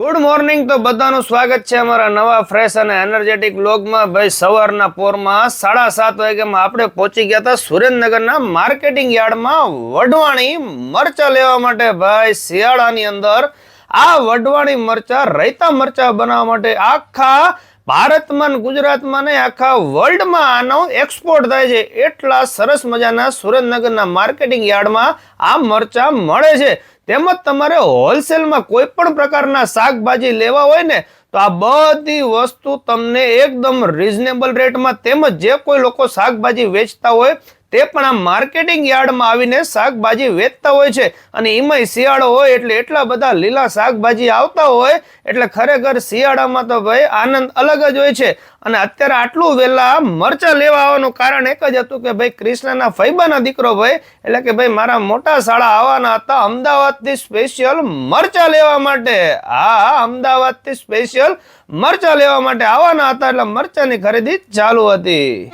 Good morning તો બધાનું સ્વાગત છે અમારા નવા ફ્રેશ અને એનર્જેટિક લોગમાં ભાઈ, સવારના પોરમાં સાડા સાત વાગ્યામાં આપણે પહોંચી ગયા હતા સુરેન્દ્રનગરના માર્કેટિંગ યાર્ડમાં વઢવાણી મરચા લેવા માટે. ભાઈ, શિયાળાની અંદર આ વઢવાણી મરચા રૈતા મરચા બનાવવા માટે આખા ભારતમાં ગુજરાતમાં ને આખા વર્લ્ડમાં આનો એક્સપોર્ટ થાય છે. એટલા સરસ મજાના સુરેન્દ્રનગરના માર્કેટિંગ યાર્ડમાં આ મરચા મળે છે. તેમજ તમારે હોલસેલમાં કોઈ પણ પ્રકારના શાકભાજી લેવા હોય ને, તો આ બધી વસ્તુ તમને એકદમ રિઝનેબલ રેટમાં તેમજ જે કોઈ લોકો શાકભાજી વેચતા હોય તે પણ આ માર્કેટિંગ યાર્ડમાં આવીને શાકભાજી વેચતા હોય છે. અને એમાંય શિયાળો હોય એટલે એટલા બધા લીલા શાકભાજી આવતા હોય, એટલે ખરેખર શિયાળામાં તો ભાઈ આનંદ અલગ જ હોય છે. અને અત્યારે આટલું વહેલા મરચા લેવા આવવાનું કારણ એક જ હતું કે ભાઈ કૃષ્ણના ફૈબાના દીકરો ભાઈ, એટલે કે ભાઈ મારા મોટા શાળા આવવાના હતા અમદાવાદથી સ્પેશિયલ મરચા લેવા માટે. હા, અમદાવાદથી સ્પેશિયલ મરચા લેવા માટે આવવાના હતા, એટલે મરચાની ખરીદી ચાલુ હતી.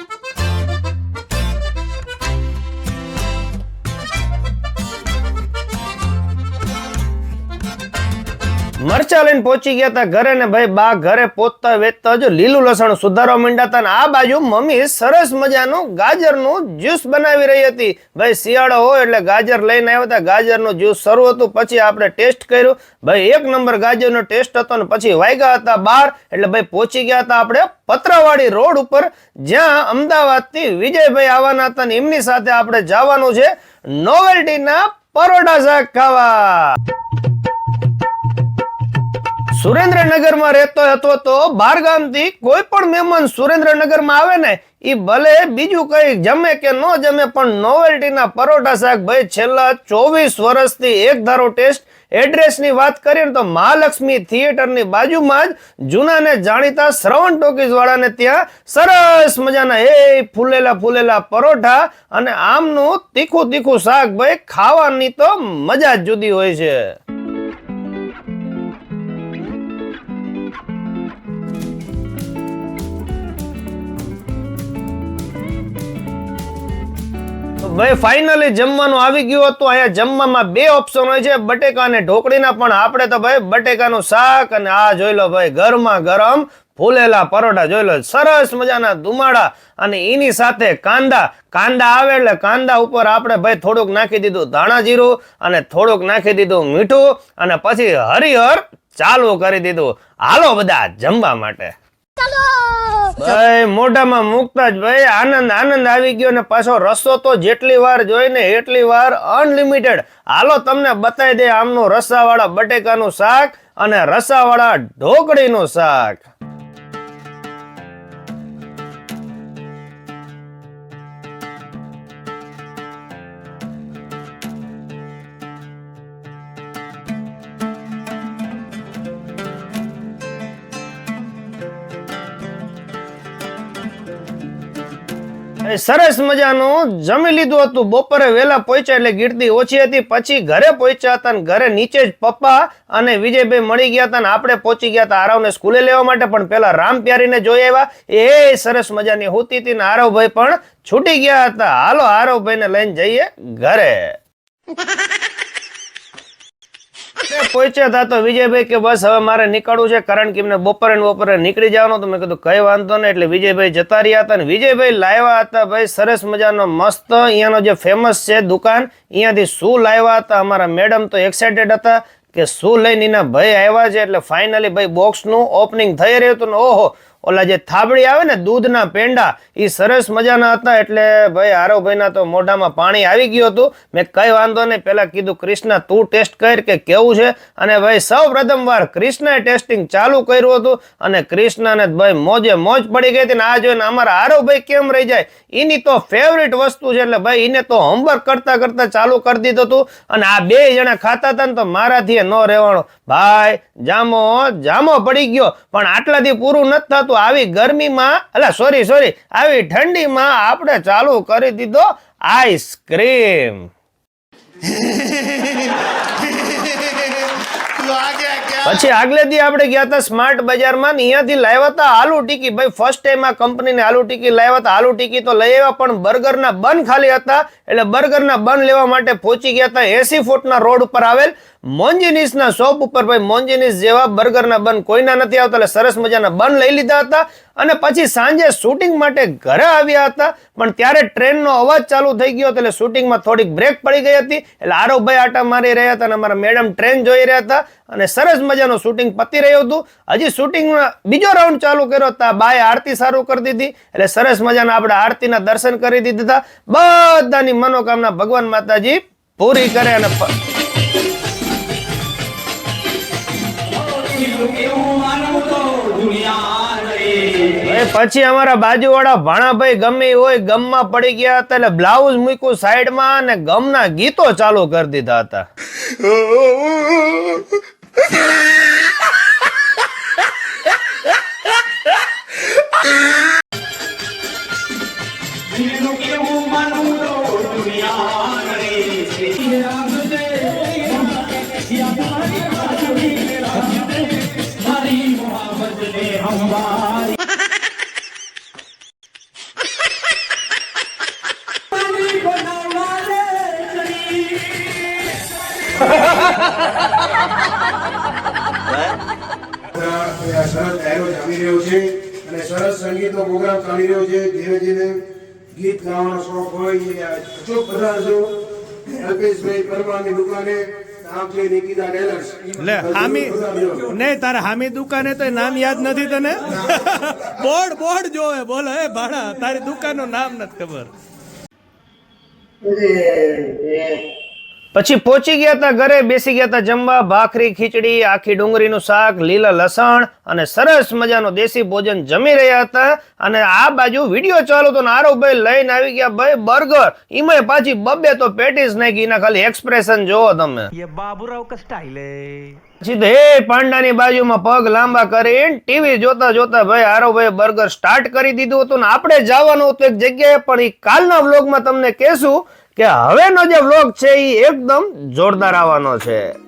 મરચા લઈને પહોંચી ગયા હતા ઘરે ને ભાઈ બા ઘરે પોતતા વેચતા જો લીલું લસણ સુધારવા માંડ્યા હતા આ બાજુ મમ્મી સરસ મજાનું ગાજરનું જ્યુસ બનાવી રહી હતી. ભાઈ શિયાળો હોય એટલે ગાજર લઈને આવ્યા હતા ગાજરનું જ્યુસ શરૂ હતું, પછી આપણે ટેસ્ટ કર્યું. ભાઈ એક નંબર ગાજરનો ટેસ્ટ હતો ને પછી વાગ્યા હતા બાર, એટલે ભાઈ પહોંચી ગયા હતા આપણે પતરાવાડી રોડ ઉપર, જ્યાં અમદાવાદથી વિજયભાઈ આવવાના હતા ને એમની સાથે આપણે જવાનું છે. નોવેલ્ટીના પરોઠા શાક ખાવા. સુરેન્દ્રનગરમાં રહેતો હતો તો બારગામથી કોઈ પણ મહેમાન સુરેન્દ્રનગરમાં આવે ને એ ભલે બીજું કંઈ જમે કે ન જમે, પણ નોવેલ્ટીના પરોઠા શાક ભાઈ, છેલ્લા ચોવીસ વર્ષથી એક ધારો ટેસ્ટ એડ્રેસની વાત કરીએ તો મહાલક્ષ્મી થિયેટરની બાજુમાં જ જૂના ને જાણીતા શ્રવણ ટોકીઝ વાળાને ત્યાં સરસ મજાના એ ફૂલેલા ફૂલેલા પરોઠા અને આમનું તીખું તીખું શાક ભાઈ ખાવાની તો મજા જ જુદી હોય છે. ભાઈ ફાઇનલી જમવાનું આવી ગયું હતું. અહીંયા જમવામાં બે ઓપ્શન હોય છે. બટેકા અને ઢોકળીના પણ આપણે તો ભાઈ બટેકાનું શાક અને આ જોઈ લો ભાઈ ગરમા ગરમ ફૂલેલા પરોઠા જોઈ લો. સરસ મજાના ધુમાડા અને એની સાથે કાંદા. કાંદા આવે એટલે કાંદા ઉપર આપણે ભાઈ થોડુંક નાખી દીધું ધાણા જીરું અને થોડુંક નાખી દીધું મીઠું અને પછી હરિહર ચાલુ કરી દીધું. હાલો બધા જમવા માટે. ભાઈ, મોઢામાં મૂકતા જ ભાઈ. આનંદ આનંદ આવી ગયો ને પાછો રસ્તો તો જેટલી વાર જોઈને એટલી વાર અનલિમિટેડ હાલો, તમને બતાવી દે આમનું રસાવાળા બટેકાનું શાક અને રસાવાળા ઢોકળીનું શાક. સરસ મજાનું જમી લીધું હતું. બપોરે વહેલા પહોંચ્યા એટલે ગીર્દી ઓછી હતી. પછી ઘરે પહોંચ્યા હતા ઘરે નીચે જ પપ્પા અને વિજયભાઈ મળી ગયા હતા આપણે પહોંચી ગયા હતા આરવને સ્કૂલે લેવા માટે. પણ પેલા રામ પ્યારીને જોઈ આવ્યા. એ સરસ મજાની હોતી હતી ને આરવભાઈ પણ છૂટી ગયા હતા. હાલો આરવભાઈને લઈને જઈએ ઘરે. પહોંચ્યા હતા તો વિજયભાઈ કે બસ હવે મારે નીકળવું છે, કારણ કે એમને બપોરે બપોરે નીકળી જવાનું તો મેં કીધું કઈ વાંધો નહીં, એટલે વિજયભાઈ જતા રહ્યા હતા અને વિજયભાઈ લાવ્યા હતા ભાઈ, સરસ મજાનો મસ્ત અહીંયાનો જે ફેમસ છે દુકાન, અહીંયાથી શું લાવ્યા હતા? અમારા મેડમ તો એક્સાઇટેડ હતા કે શું લઈને એના ભાઈ આવ્યા છે, એટલે ફાઇનલી ભાઈ બોક્સનું ઓપનિંગ થઈ રહ્યું હતું ને, ઓહો ઓલા જે થાબડી આવે ને દૂધના પેંડા એ સરસ મજાના હતા એટલે ભાઈ આરવભાઈના તો મોઢામાં પાણી આવી ગયું હતું. મેં કઈ વાંધો નહીં, પહેલાં કીધું કૃષ્ણ, તું ટેસ્ટ કર કે કેવું છે? અને ભાઈ સૌ પ્રથમવાર કૃષ્ણએ ટેસ્ટિંગ ચાલુ કર્યું હતું અને કૃષ્ણને ભાઈ મોજે મોજ પડી ગઈ હતી ને આ જોઈને અમારા આરવભાઈ કેમ રહી જાય? એની તો ફેવરિટ વસ્તુ છે એટલે ભાઈ એને તો હોમવર્ક કરતાં કરતાં ચાલુ કરી દીધું હતું અને આ બે જણા ખાતા હતા ને તો મારાથી ન રહેવાનું. ભાઈ, જામો જામો પડી ગયો. પણ આટલાથી પૂરું નથી થતું. પરંતુ આવી ગરમીમાં, અલા સોરી સોરી આવી ઠંડીમાં આપણે ચાલુ કરી દીધો આઈસ્ક્રીમ પછી આગલે દી આપણે ગયા હતા સ્માર્ટ બજારમાં અહીંયાથી લાવ્યા હતા આલુ ટીકી. ભાઈ ફર્સ્ટ ટાઈમ આ કંપનીને આલુ ટીકી લાવ્યા હતા. આલુ ટીકી તો લઈ આવ્યા, પણ બર્ગરના બન ખાલી હતા. એટલે બર્ગરના બન લેવા માટે પહોંચી ગયા હતા એસી ફૂટના રોડ ઉપર આવેલ. મોન્જીનીસના શોપ ઉપર ભાઈ મોન્જીનીસ જેવા બર્ગરના બન કોઈના નથી આવતા, એટલે સરસ મજાના બન લઈ લીધા હતા. અને પછી સાંજે શૂટિંગ માટે ઘરે આવ્યા હતા, પણ ત્યારે ટ્રેનનો અવાજ ચાલુ થઈ ગયો એટલે શૂટિંગમાં થોડીક બ્રેક પડી ગઈ હતી. એટલે આરોભાઈ આટા મારી રહ્યા હતા અને અમારા મેડમ ટ્રેન જોઈ રહ્યા હતા અને સરસ મજાનું શૂટિંગ પતી રહ્યું હતું. હજી શૂટિંગમાં બીજો રાઉન્ડ ચાલુ કર્યો હતા બાય આરતી સારું કરી દીધી, એટલે સરસ મજાના આપણે આરતીના દર્શન કરી દીધા બધાની મનોકામના ભગવાન માતાજી પૂરી કરે અને પછી અમારા બાજુવાળા ભાણાભાઈ ગમે હોય ગમમાં પડી ગયા હતા એટલે બ્લાઉઝ મૂક્યું સાઈડમાં અને ગમના ગીતો ચાલુ કરી દીધા હતા આ ધીરે ધીરે ગીત ગાવાનો શોખ હોય તારે હામી દુકાને તો નામ યાદ નથી તને? બોર્ડ બોર્ડ જોવે, બોલો, એ ભાણા, તારી દુકાનનું નામ નથી ખબર. પછી પહોંચી ગયા હતા ઘરે બેસી ગયા હતા જમવા ભાખરી ખીચડી આખી ડુંગળીનું શાક લીલા લસણ અને સરસ મજાનો દેશી ભોજન જમી રહ્યા હતા. અને આ બાજુ વીડિયો ચાલુ તો નારોભાઈ લઈને આવી ગયા ભાઈ બર્ગર. એમાં પાછી બબે તો પેટીસ નાખી. ના ખાલી એક્સપ્રેશન જોવો તમે. બાબુરાવ કા પછી તો એ પાંડાની બાજુમાં પગ લાંબા કરી ટીવી જોતા જોતા ભાઈ આરોભાઈ બર્ગર સ્ટાર્ટ કરી દીધું હતું ને આપણે જવાનું હતું એક જગ્યાએ પણ એ કાલના વ્લોગમાં તમને કહેશું કે હવેનો જે વ્લોગ છે એ એકદમ જોરદાર આવવાનો છે.